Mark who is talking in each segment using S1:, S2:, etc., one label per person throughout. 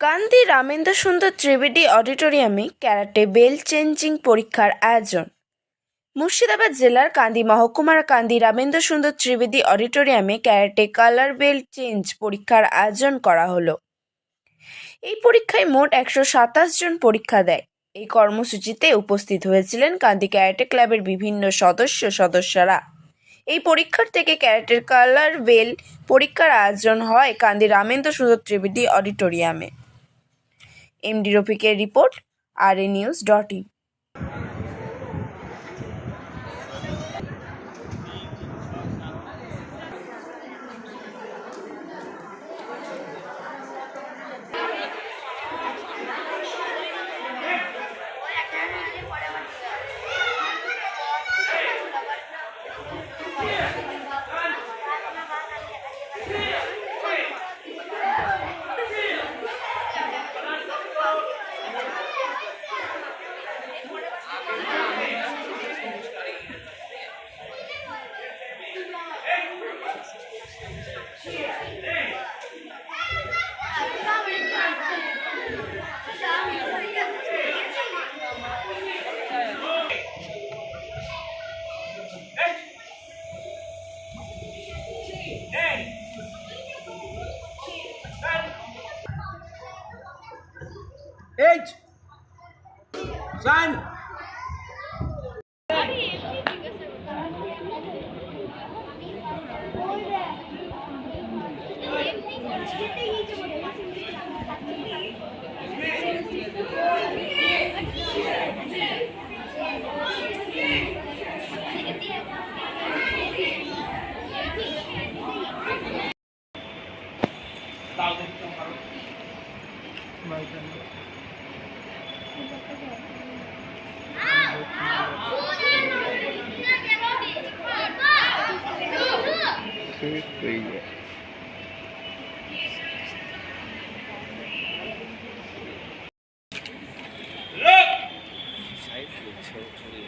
S1: কান্দি রামেন্দ্র সুন্দর ত্রিবেদী অডিটোরিয়ামে karate bell changing পরীক্ষার আয়োজন। মুর্শিদাবাদ জেলার কান্দি মহকুমার কান্দি রামেন্দ্র সুন্দর ত্রিবেদী অডিটোরিয়ামে ক্যারাটে কালার বেল চেঞ্জ পরীক্ষার আয়োজন করা হলো। এই পরীক্ষায় মোট একশো সাতাশ জন পরীক্ষা দেয়। এই কর্মসূচিতে উপস্থিত হয়েছিলেন কান্দি ক্যারাটে ক্লাবের বিভিন্ন সদস্য সদস্যরা। এই পরীক্ষার থেকে ক্যারাটের কালার বেল পরীক্ষার আয়োজন হয় কান্দি রামেন্দ্র সুন্দর ত্রিবেদী অডিটোরিয়ামে। এমডি রফিকের report R A news dot in
S2: H. Sign. Thank you.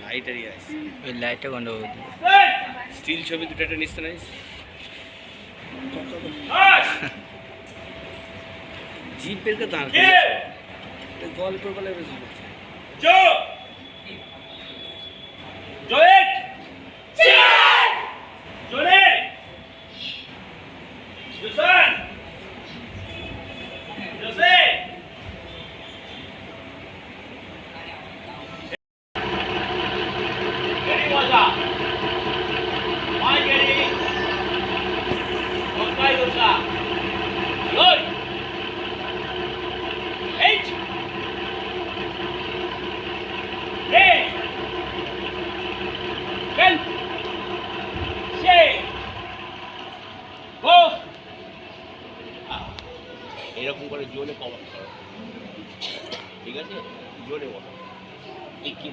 S3: লাইটারই আছে
S4: ওই লাইটটা গন্ডগোল
S3: স্টিল ছবি দুটো একটা নিস্তে নাইস। জিপের কে। দাঁড় গল্প বলে বেশি এরকম করে জোরে কভার করো ঠিক আছে? জোরে বলো। এই কি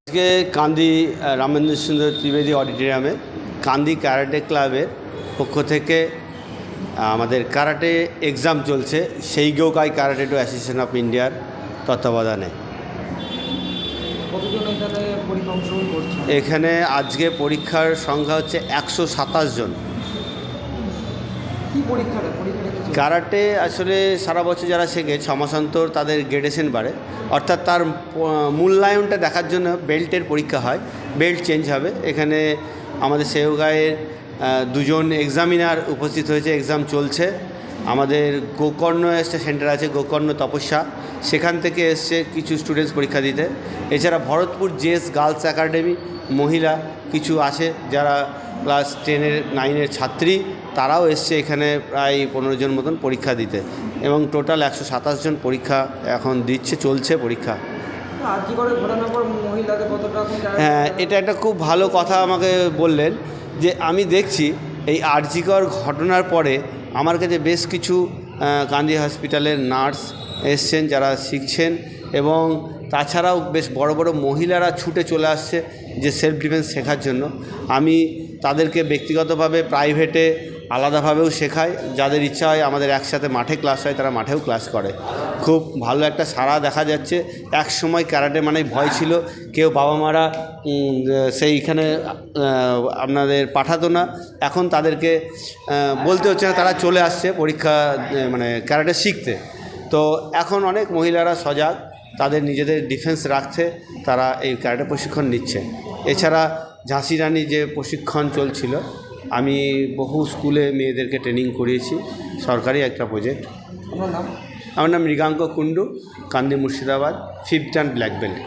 S5: আজকে কান্দি রামেন্দ্র সুন্দর ত্রিবেদী অডিটোরিয়ামে কান্দি ক্যারাটে ক্লাবের পক্ষ থেকে আমাদের ক্যারাটে এক্সাম চলছে। সেই Gokai karate do association of ইন্ডিয়ার তত্ত্বাবধানে।
S4: এখানে
S5: আজকে পরীক্ষার সংখ্যা হচ্ছে একশো সাতাশ জন।
S4: পরীক্ষাটা?
S5: কারাটে আসলে সারা বছর যারা শেখে ছ মাস অন্তর তাদের গ্রেডেশন বাড়ে। অর্থাৎ তার মূল্যায়নটা দেখার জন্য বেল্টের পরীক্ষা হয়, বেল্ট চেঞ্জ হবে। এখানে আমাদের সেওগাঁয়ের দুজন এক্সামিনার উপস্থিত হয়েছে এক্সাম চলছে। আমাদের গোকর্ণ এসছে সেন্টার আছে, গোকর্ণ তপস্যা। সেখান থেকে এসছে কিছু স্টুডেন্টস পরীক্ষা দিতে। এছাড়া ভরতপুর জেএস গার্লস একাডেমি মহিলা কিছু আছে যারা ক্লাস টেনের নাইনের ছাত্রী। তারাও এসছে এখানে প্রায় পনেরো জন মতন পরীক্ষা দিতে। এবং টোটাল একশো সাতাশ জন পরীক্ষা এখন দিচ্ছে চলছে পরীক্ষা। হ্যাঁ এটা একটা খুব ভালো কথা আমাকে বললেন যে আমি দেখছি এই আর্জিকর ঘটনার পরে আমার কাছে বেশ কিছু গান্ধী হসপিটালের নার্স এসছেন যারা শিখছেন এবং তাছাড়াও বেশ বড় বড় মহিলারা ছুটে চলে আসছে যে সেলফ ডিফেন্স শেখার জন্য। আমি তাদেরকে ব্যক্তিগতভাবে প্রাইভেটে আলাদাভাবেও শেখাই যাদের ইচ্ছা হয় আমাদের একসাথে মাঠে ক্লাস হয়, তারা মাঠেও ক্লাস করে। খুব ভালো একটা সাড়া দেখা যাচ্ছে। এক সময় ক্যারাটে মানে ভয় ছিল। কেউ বাবা মারা সেইখানে আপনাদের পাঠাতো না। এখন তাদেরকে বলতে হচ্ছে না, তারা চলে আসছে পরীক্ষা মানে ক্যারাটে শিখতে। তো এখন অনেক মহিলারা সজাগ, তাদের নিজেদের ডিফেন্স রাখতে তারা এই ক্যারাটে প্রশিক্ষণ নিচ্ছে। এছাড়া ঝাঁসি রানী যে প্রশিক্ষণ চলছিল আমি বহু স্কুলে মেয়েদেরকে ট্রেনিং করিয়েছি সরকারি একটা প্রজেক্ট
S4: আমার নাম?
S5: আমার নাম Mriganka Kundu Kandi Murshidabad fifth and black belt